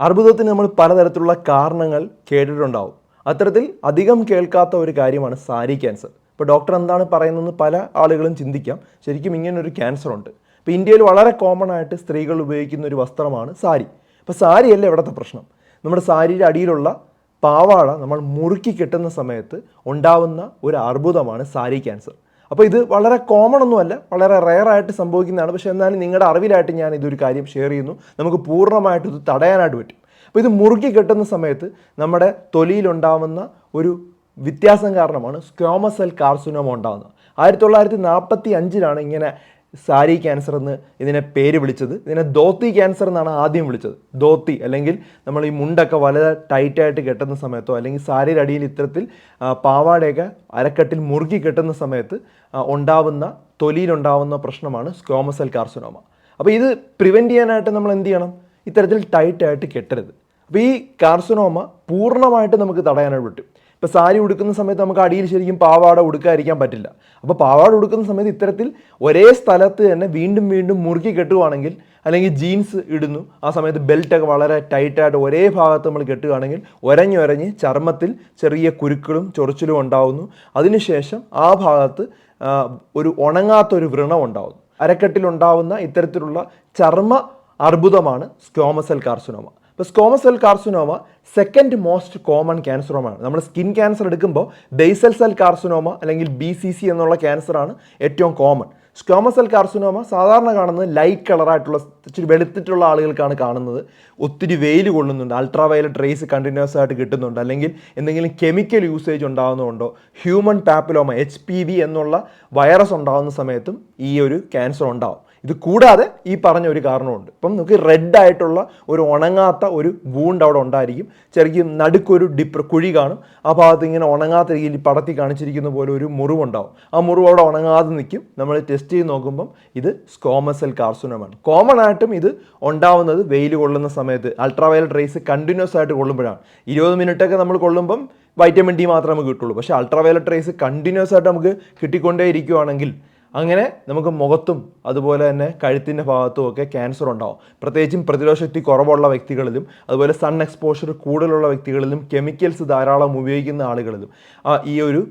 അർബുദത്തിന് നമ്മൾ പലതരത്തിലുള്ള കാരണങ്ങൾ കേട്ടിട്ടുണ്ടാവും. അത്തരത്തിൽ അധികം കേൾക്കാത്ത ഒരു കാര്യമാണ് സാരി ക്യാൻസർ. ഇപ്പോൾ ഡോക്ടർ എന്താണ് പറയുന്നതെന്ന് പല ആളുകളും ചിന്തിക്കാം. ശരിക്കും ഇങ്ങനൊരു ക്യാൻസർ ഉണ്ട്. ഇപ്പോൾ ഇന്ത്യയിൽ വളരെ കോമൺ ആയിട്ട് സ്ത്രീകൾ ഉപയോഗിക്കുന്ന ഒരു വസ്ത്രമാണ് സാരി. അപ്പോൾ സാരിയല്ല ഇവിടുത്തെ പ്രശ്നം. നമ്മുടെ സാരിയുടെ അടിയിലുള്ള പാവാട നമ്മൾ മുറുക്കി കെട്ടുന്ന സമയത്ത് ഉണ്ടാവുന്ന ഒരു അർബുദമാണ് സാരി ക്യാൻസർ. അപ്പോൾ ഇത് വളരെ കോമൺ ഒന്നുമല്ല വളരെ റെയർ ആയിട്ട് സംഭവിക്കുന്നതാണ്. പക്ഷേ എന്നാലും നിങ്ങളുടെ അറിവിലായിട്ട് ഞാൻ ഇതൊരു കാര്യം ഷെയർ ചെയ്യുന്നു. നമുക്ക് പൂർണമായിട്ട് ഇത് തടയാനായിട്ട് പറ്റും. അപ്പോൾ ഇത് മുറുക്കി കെട്ടുന്ന സമയത്ത് നമ്മുടെ തൊലിയിലുണ്ടാവുന്ന ഒരു വ്യത്യാസം കാരണമാണ് സ്ക്രോമസെൽ കാർസിനോമ ഉണ്ടാകുന്നത് ആയിരത്തി തൊള്ളായിരത്തി നാൽപ്പത്തി അഞ്ചിലാണ് ഇങ്ങനെ സാരി ക്യാൻസർ എന്ന് ഇതിനെ പേര് വിളിച്ചത്. ഇതിനെ ധോത്തി ക്യാൻസർ എന്നാണ് ആദ്യം വിളിച്ചത്. ധോത്തി അല്ലെങ്കിൽ നമ്മൾ ഈ മുണ്ടൊക്കെ വളരെ ടൈറ്റായിട്ട് കെട്ടുന്ന സമയത്തോ അല്ലെങ്കിൽ സാരിയുടെ അടിയിൽ ഇത്തരത്തിൽ പാവാടയൊക്കെ അരക്കെട്ടിൽ മുറുക്കി കെട്ടുന്ന സമയത്ത് ഉണ്ടാവുന്ന തൊലിയിലുണ്ടാവുന്ന പ്രശ്നമാണ് സ്കോമസൽ കാർസിനോമ അപ്പോൾ ഇത് പ്രിവെന്റ് ചെയ്യാനായിട്ട് നമ്മൾ എന്ത് ചെയ്യണം? ഇത്തരത്തിൽ ടൈറ്റായിട്ട് കെട്ടരുത്. അപ്പോൾ ഈ കാർസിനോമ പൂർണമായിട്ട് നമുക്ക് തടയാനായിട്ട് പറ്റും. ഇപ്പോൾ സാരി ഉടുക്കുന്ന സമയത്ത് നമുക്ക് അടിയിൽ ശരിക്കും പാവാട ഉടുക്കാതിരിക്കാൻ പറ്റില്ല. അപ്പോൾ പാവാട ഉടുക്കുന്ന സമയത്ത് ഇത്തരത്തിൽ ഒരേ സ്ഥലത്ത് തന്നെ വീണ്ടും വീണ്ടും മുറുക്കി കെട്ടുകയാണെങ്കിൽ അല്ലെങ്കിൽ ജീൻസ് ഇടുന്നു ആ സമയത്ത് ബെൽറ്റൊക്കെ വളരെ ടൈറ്റായിട്ട് ഒരേ ഭാഗത്ത് നമ്മൾ കെട്ടുകയാണെങ്കിൽ ഒരഞ്ഞൊരഞ്ഞ് ചർമ്മത്തിൽ ചെറിയ കുരുക്കളും ചൊറിച്ചിലും ഉണ്ടാവുന്നു. അതിനുശേഷം ആ ഭാഗത്ത് ഒരു ഉണങ്ങാത്തൊരു വ്രണം ഉണ്ടാവുന്നു. അരക്കെട്ടിലുണ്ടാവുന്ന ഇത്തരത്തിലുള്ള ചർമ്മ അർബുദമാണ് സ്ക്രോമസെൽ കാർസിനോമ ഇപ്പോൾ squamous cell carcinoma second most common ക്യാൻസറോമാണ് നമ്മൾ സ്കിൻ ക്യാൻസർ എടുക്കുമ്പോൾ ബേസൽ സെൽ കാർസിനോമ അല്ലെങ്കിൽ ബി സി സി എന്നുള്ള ക്യാൻസറാണ് ഏറ്റവും കോമൺ സ്കോമ സെൽ കാർസിനോമ സാധാരണ കാണുന്നത് ലൈറ്റ് കളറായിട്ടുള്ള ഇച്ചിരി വെളുത്തിട്ടുള്ള ആളുകൾക്കാണ് കാണുന്നത്. ഒത്തിരി വെയിൽ കൊള്ളുന്നുണ്ട്. അൾട്രാ വയലറ്റ് റേസ് കണ്ടിന്യൂസ് ആയിട്ട് കിട്ടുന്നുണ്ട്. അല്ലെങ്കിൽ എന്തെങ്കിലും chemical usage ഉണ്ടാകുന്നതുകൊണ്ടോ human papilloma H P V എന്നുള്ള വൈറസ് ഉണ്ടാകുന്ന സമയത്തും ഈ ഒരു ക്യാൻസർ ഉണ്ടാവും. ഇത് കൂടാതെ ഈ പറഞ്ഞ ഒരു കാരണമുണ്ട്. ഇപ്പം നമുക്ക് റെഡ് ആയിട്ടുള്ള ഒരു ഉണങ്ങാത്ത ഒരു വൂണ്ട് അവിടെ ഉണ്ടായിരിക്കും. ചെറിയ നടുക്കൊരു ഡിപ്ര കുഴി കാണും. ആ ഭാഗത്ത് ഇങ്ങനെ ഉണങ്ങാത്ത രീതിയിൽ പടത്തി കാണിച്ചിരിക്കുന്ന പോലെ ഒരു മുറിവുണ്ടാവും. ആ മുറിവ് അവിടെ ഉണങ്ങാതെ നിൽക്കും. നമ്മൾ ടെസ്റ്റ് ചെയ്ത് നോക്കുമ്പം ഇത് സ്കോമസെൽ കാർസുനമാണ് കോമൺ ആയിട്ടും ഇത് ഉണ്ടാവുന്നത് വെയിൽ കൊള്ളുന്ന സമയത്ത് അൾട്രാവയലറ്റ് റേസ് കണ്ടിന്യൂസ് ആയിട്ട് കൊള്ളുമ്പോഴാണ്. ഇരുപത് മിനിറ്റൊക്കെ നമ്മൾ കൊള്ളുമ്പം വൈറ്റമിൻ ഡി മാത്രമേ നമുക്ക് കിട്ടുള്ളൂ. പക്ഷേ അൾട്രാവയലറ്റ് റേസ് കണ്ടിന്യൂസ് ആയിട്ട് നമുക്ക് കിട്ടിക്കൊണ്ടേ ഇരിക്കുവാണെങ്കിൽ അങ്ങനെ നമുക്ക് മുഖത്തും അതുപോലെ തന്നെ കഴുത്തിന്റെ ഭാഗത്തും ഒക്കെ ക്യാൻസർ ഉണ്ടാവും. പ്രത്യേകിച്ചും പ്രതിരോധശക്തി കുറവുള്ള വ്യക്തികളിലും അതുപോലെ സൺ എക്സ്പോഷർ കൂടുതലുള്ള വ്യക്തികളിലും കെമിക്കൽസ് ധാരാളം ഉപയോഗിക്കുന്ന ആളുകളിലും ഈ ഒരു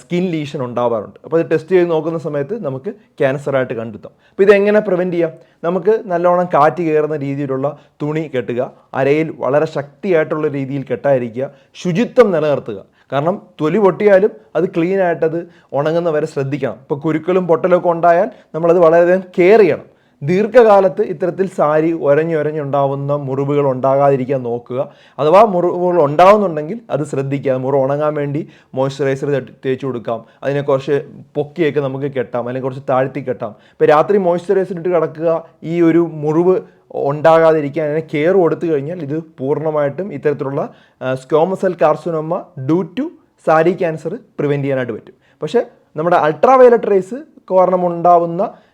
സ്കിൻ ലീഷൻ ഉണ്ടാവാറുണ്ട്. അപ്പോൾ അത് ടെസ്റ്റ് ചെയ്ത് നോക്കുന്ന സമയത്ത് നമുക്ക് ക്യാൻസറായിട്ട് കണ്ടെത്താം. അപ്പോൾ ഇതെങ്ങനെ പ്രിവെന്റ് ചെയ്യാം? നമുക്ക് നല്ലോണം കാറ്റ് കയറുന്ന രീതിയിലുള്ള തുണി കെട്ടുക അരയിൽ വളരെ ശക്തിയായിട്ടുള്ള രീതിയിൽ കെട്ടായിരിക്കുക ശുചിത്വം നിലനിർത്തുക. കാരണം തൊലി പൊട്ടിയാലും അത് ക്ലീൻ ആയിട്ടത് ഉണങ്ങുന്നവരെ ശ്രദ്ധിക്കണം. ഇപ്പോൾ കുരുക്കളും പൊട്ടലൊക്കെ ഉണ്ടായാൽ നമ്മളത് വളരെയധികം കെയർ ചെയ്യണം. ദീർഘകാലത്ത് ഇത്തരത്തിൽ സാരി ഉരഞ്ഞുരഞ്ഞുണ്ടാവുന്ന മുറിവുകൾ ഉണ്ടാകാതിരിക്കാൻ നോക്കുക. അഥവാ മുറിവുകൾ ഉണ്ടാകുന്നുണ്ടെങ്കിൽ അത് ശ്രദ്ധിക്കുക. മുറിവ് ഉണങ്ങാൻ വേണ്ടി മോയ്സ്ചറൈസർ തേച്ച് കൊടുക്കാം. അതിനെ കുറച്ച് പൊക്കിയൊക്കെ നമുക്ക് കെട്ടാം. അല്ലെങ്കിൽ കുറച്ച് താഴ്ത്തി കെട്ടാം. ഇപ്പോൾ രാത്രി മോയ്സ്ചറൈസർ ഇട്ട് കിടക്കുക ഈ ഒരു മുറിവ് ഉണ്ടാകാതിരിക്കാൻ അതിനെ കെയർ കൊടുത്തു കഴിഞ്ഞാൽ ഇത് പൂർണമായിട്ടും ഇത്തരത്തിലുള്ള squamous cell carcinoma due to sari cancer prevent ചെയ്യാനായിട്ട് പറ്റും. പക്ഷേ നമ്മുടെ അൾട്രാവയലറ്റ് റേസ് കാരണം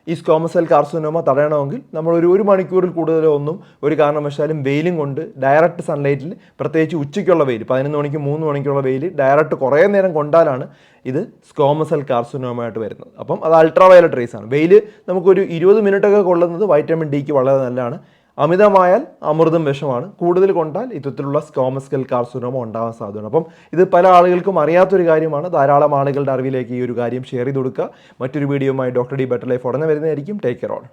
ഈ സ്കോമസെൽ കാർസിനോമ തടയണമെങ്കിൽ നമ്മൾ ഒരു ഒരു മണിക്കൂറിൽ കൂടുതലോ ഒന്നും ഒരു കാരണവശാലും വെയിലും കൊണ്ട് ഡയറക്റ്റ് സൺലൈറ്റിൽ പ്രത്യേകിച്ച് ഉച്ചയ്ക്കുള്ള വെയിൽ പതിനൊന്ന് മണിക്ക് മൂന്ന് മണിക്കുള്ള വെയിൽ ഡയറക്റ്റ് കുറേ നേരം കൊണ്ടാലാണ് ഇത് സ്കോമസെൽ കാർസിനോമയായിട്ട് വരുന്നത്. അപ്പം അത് അൾട്രാ വയലറ്റ് റേസ് ആണ്. വെയിൽ നമുക്കൊരു ഇരുപത് മിനിറ്റൊക്കെ കൊള്ളുന്നത് വൈറ്റമിൻ ഡിക്ക് വളരെ നല്ലതാണ്. അമിതമായാൽ അമൃതം വിഷമാണ്. കൂടുതൽ കൊണ്ടാൽ ഇത്തരത്തിലുള്ള സ്കോമസ്കൽ കാർസിനോമ ഉണ്ടാവാൻ സാധ്യതയാണ് അപ്പം ഇത് പല ആളുകൾക്കും അറിയാത്തൊരു കാര്യമാണ്. ധാരാളം ആളുകളുടെ അറിവിലേക്ക് ഈ ഒരു കാര്യം ഷെയർ ചെയ്ത് കൊടുക്കുക. മറ്റൊരു വീഡിയോയുമായി ഡോക്ടർ ഡി ബെറ്റർ ലൈഫ് ഉടനെ വരുന്നതായിരിക്കും. Take care all